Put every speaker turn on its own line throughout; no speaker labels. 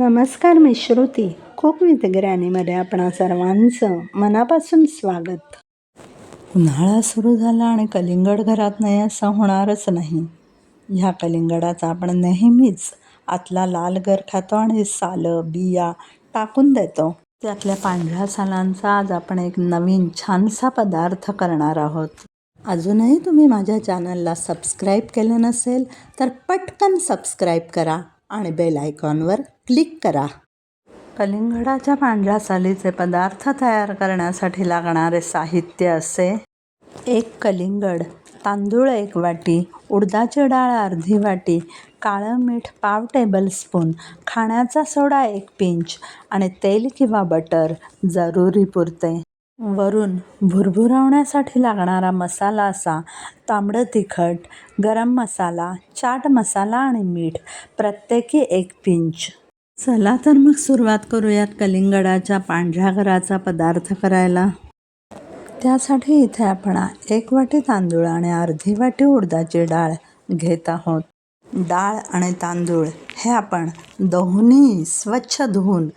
नमस्कार मी Shruti. Cook with ग्रॅनीमध्ये आपणा सर्वांचं मनापासून स्वागत. उन्हाळा सुरू झाला आणि कलिंगड घरात नाही असं होणारच नाही. ह्या कलिंगडाचा आपण नेहमीच आतला लाल गर खातो आणि सालं बिया टाकून देतो. त्यातल्या पांढऱ्या सालांचा आज आपण एक नवीन छानसा पदार्थ करणार आहोत. अजूनही तुम्ही माझ्या चॅनलला सबस्क्राईब केलं नसेल तर पटकन सबस्क्राईब करा. आणि बेल आयकॉनवर क्लिक करा. कलिंगडाच्या पांढऱ्या सालीचे पदार्थ तयार करण्यासाठी लागणारे साहित्य असे एक कलिंगड तांदूळ एक वाटी उडदाची डाळ अर्धी वाटी काळं मीठ पाव टेबलस्पून खाण्याचा सोडा एक पिंच आणि तेल किंवा बटर जरुरी पुरते. वरून भुरभुरवण्यासाठी लागणारा मसाला असा तांबडं तिखट गरम मसाला चाट मसाला आणि मीठ प्रत्येकी एक पिंच. चला तर मग सुरुवात करूयात कलिंगडाच्या पांढऱ्या घराचा पदार्थ करायला. त्यासाठी इथे आपण एक वाटी तांदूळ आणि अर्धी वाटी उडदाची डाळ घेत आहोत. डाळ आणि तांदूळ हे आपण दोन्ही स्वच्छ धुवून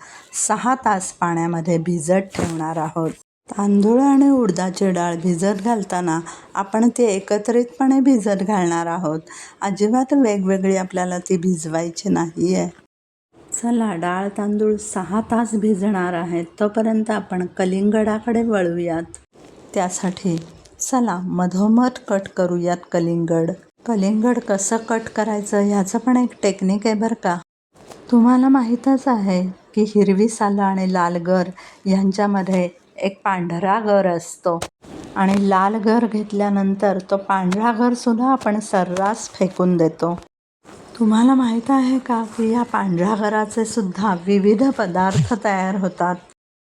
सहा तास पाण्यामध्ये भिजत ठेवणार आहोत. तांदूळ आणि उडदाची डाळ भिजत घालताना आपण ती एकत्रितपणे भिजत घालणार आहोत. अजिबात वेगवेगळी आपल्याला ती भिजवायची नाही आहे चला डाळ तांदूळ सहा तास भिजणार आहेत तोपर्यंत आपण कलिंगडाकडे वळूयात. त्यासाठी चला मधोमध कट करूयात कलिंगड. कलिंगड कसं कट करायचं ह्याचं पण एक टेक्निक आहे बरं का. तुम्हाला माहीतच आहे की हिरवी सालं आणि लालगर ह्यांच्यामध्ये एक पांढरा गर असतो. आणि लाल घर घेतल्यानंतर तो पांढरा घरसुद्धा आपण सर्रास फेकून देतो. तुम्हाला माहीत आहे का की या पांढऱ्या घराचे सुद्धा विविध पदार्थ तयार होतात?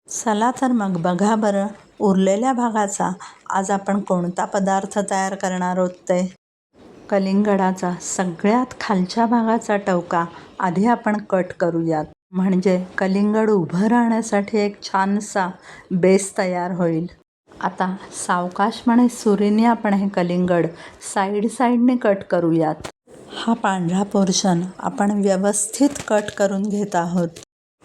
चला तर मग बघा बरं उरलेल्या भागाचा आज आपण कोणता पदार्थ तयार करणार आहोत ते? कलिंगडाचा सगळ्यात खालच्या भागाचा टवका आधी आपण कट करूयात. म्हणजे कलिंगड उभं राहण्यासाठी एक छानसा बेस तयार होईल. आता सावकाशपणे सुरीने आपण हे कलिंगड साईड साईडने कट करूयात. हा पांढरा पोर्शन आपण व्यवस्थित कट करून घेत आहोत.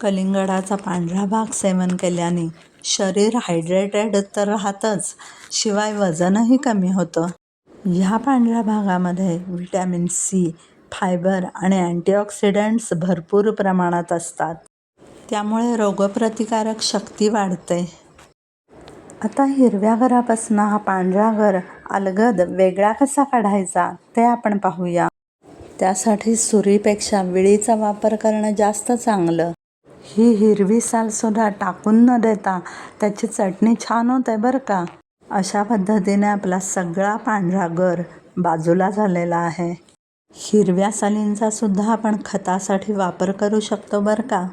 कलिंगडाचा पांढरा भाग सेवन केल्याने शरीर हायड्रेटेड तर राहतंच शिवाय वजनही कमी होतं. ह्या पांढऱ्या भागामध्ये व्हिटॅमिन सी फायबर आणि अँटीऑक्सिडंट्स भरपूर प्रमाणात असतात. त्यामुळे रोगप्रतिकारक शक्ती वाढते. आता हिरव्या घरापासून हा पांढरा घर अलगद वेगळा कसा काढायचा ते आपण पाहूया. त्यासाठी सुरीपेक्षा विळीचा वापर करणं जास्त चांगलं. ही हिरवी सालसुद्धा टाकून न देता त्याची चटणी छान होते बरं का? अशा पद्धतीने आपला सगळा पांढरा गर बाजूला झालेला आहे. हिरव्या सालींचा सुद्धा आपण खतासाठी वापर करू शकतो बरं का?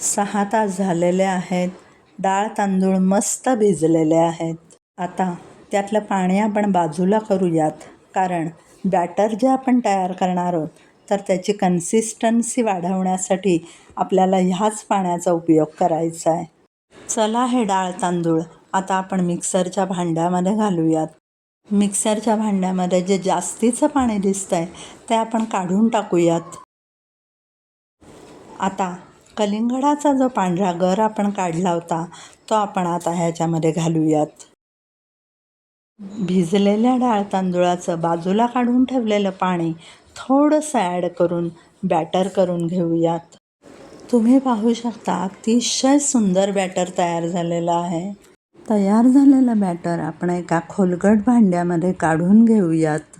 सहा तास झालेले आहेत. डाळ तांदूळ मस्त भिजलेले आहेत. आता त्यातलं पाणी आपण बाजूला करूयात. कारण बॅटर जे आपण तयार करणार आहोत तर त्याची कन्सिस्टन्सी वाढवण्यासाठी आपल्याला ह्याच पाण्याचा उपयोग करायचा आहे. चला हे डाळ तांदूळ आता आपण मिक्सरच्या भांड्यामध्ये घालूयात. मिक्सरच्या भांड्यामध्ये जे जास्तीचं पाणी दिसतं आहे ते आपण काढून टाकूयात. आता कलिंगडाचा जो पांढरा गर आपण काढला होता तो आपण आता ह्याच्यामध्ये घालूयात. भिजलेल्या डाळ तांदूळाचं बाजूला काढून ठेवलेलं पाणी थोडंसं ॲड करून बॅटर करून घेऊयात. तुम्ही पाहू शकता अतिशय सुंदर बॅटर तयार झालेलं आहे. तयार झालेलं बॅटर आपण एका खोलगट भांड्यामध्ये काढून घेऊयात.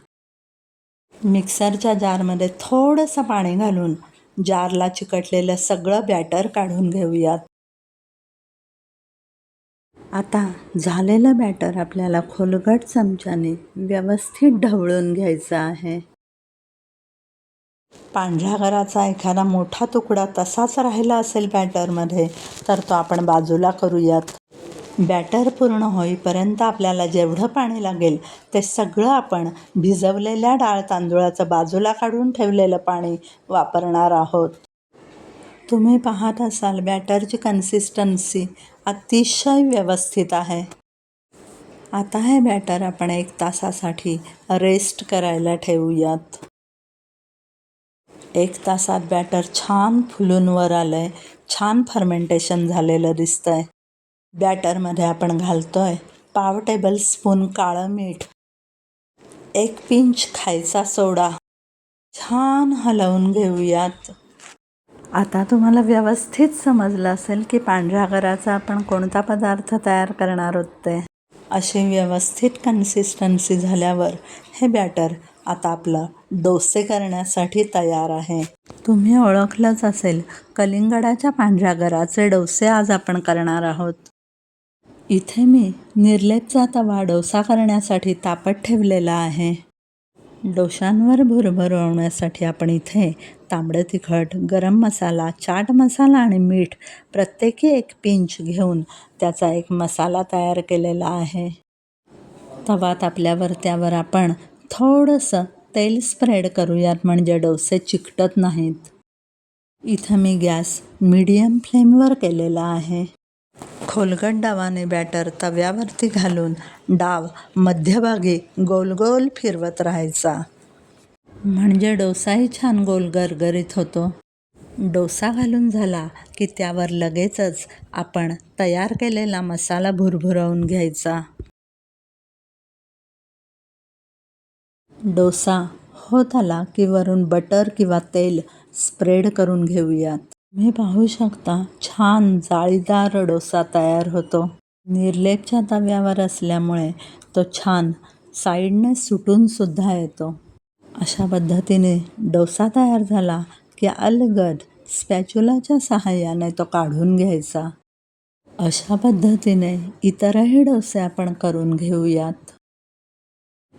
मिक्सरच्या जारमध्ये थोडंसं पाणी घालून जारला चिकटलेलं सगळं बॅटर काढून घेऊयात. आता झालेलं बॅटर आपल्याला खोलगट चमच्याने व्यवस्थित ढवळून घ्यायचं आहे. पांढऱ्या घराचा एखादा मोठा तुकडा तसाच राहिला असेल बॅटरमध्ये तर तो आपण बाजूला करूयात. बॅटर पूर्ण होईपर्यंत आपल्याला जेवढं पाणी लागेल ते सगळं आपण भिजवलेल्या डाळ तांदूळाचं बाजूला काढून ठेवलेलं पाणी वापरणार आहोत. तुम्ही पाहत असाल बॅटरची कन्सिस्टन्सी अतिशय व्यवस्थित आहे. आता हे बॅटर आपण एक तासासाठी रेस्ट करायला ठेवूयात. एक तासात बॅटर छान फुलून वर आलं आहे छान फर्मेंटेशन झालेलं दिसतं आहे बॅटरमध्ये आपण घालतो आहे पाव टेबल स्पून काळं मीठ. एक पिंच खायचा सोडा. छान हलवून घेऊयात. आता तुम्हाला व्यवस्थित समजलं असेल की पांढऱ्या घराचा आपण कोणता पदार्थ तयार करणार आहोत ते. अशी व्यवस्थित कन्सिस्टन्सी झाल्यावर हे बॅटर आता आपलं डोसे करण्यासाठी तयार आहे. तुम्ही ओळखलंच असेल कलिंगडाच्या पांढऱ्या घराचे डोसे आज आपण करणार आहोत. इथे मी निर्लेपचा तवा डोसा करण्यासाठी तापत ठेवलेला आहे. डोशांवर भुरभुरवण्यासाठी आपण इथे तांबडं तिखट गरम मसाला चाट मसाला आणि मीठ प्रत्येकी एक पिंच घेऊन त्याचा एक मसाला तयार केलेला आहे. तवा तापल्यावर त्यावर आपण थोडंसं तेल स्प्रेड करूयात म्हणजे डोसे चिकटत नाहीत. इथं मी गॅस मीडियम फ्लेमवर केलेला आहे. खोलगट डावाने बॅटर तव्यावरती घालून डाव मध्यभागी गोलगोल फिरवत राहायचा. म्हणजे डोसाही छान गोल गरगरीत होतो. डोसा घालून झाला की त्यावर लगेचच आपण तयार केलेला मसाला भुरभुरवून घ्यायचा. डोसा होत आला की वरून बटर किंवा तेल स्प्रेड करून घेऊयात. तुम्ही पाहू शकता छान जाळीदार डोसा तयार होतो. निर्लेपच्या तव्यावर असल्यामुळे तो छान साईडने सुटून सुद्धा येतो. अशा पद्धतीने डोसा तयार झाला की अलगद स्पॅच्युलाच्या सहाय्याने तो काढून घ्यायचा. अशा पद्धतीने इतरही डोसे आपण करून घेऊयात.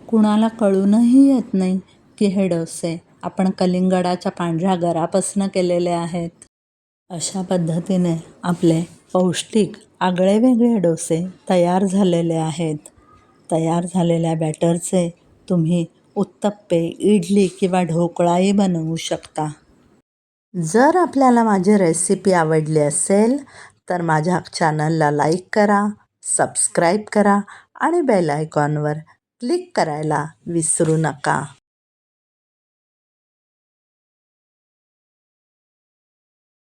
कुणाला कळूनही येत नाही की हे डोसे आपण कलिंगडाच्या पांढऱ्या गरापासनं केलेले आहेत. अशा पद्धतीने आपले पौष्टिक आगळेवेगळे डोसे तयार झालेले आहेत. तयार झालेल्या बॅटरचे तुम्ही उत्तप्पे इडली किंवा ढोकळाही बनवू शकता. जर आपल्याला माझी रेसिपी आवडली असेल तर माझ्या चॅनलला लाईक करा सबस्क्राईब करा आणि बेल आयकॉनवर क्लिक करायला विसरू नका.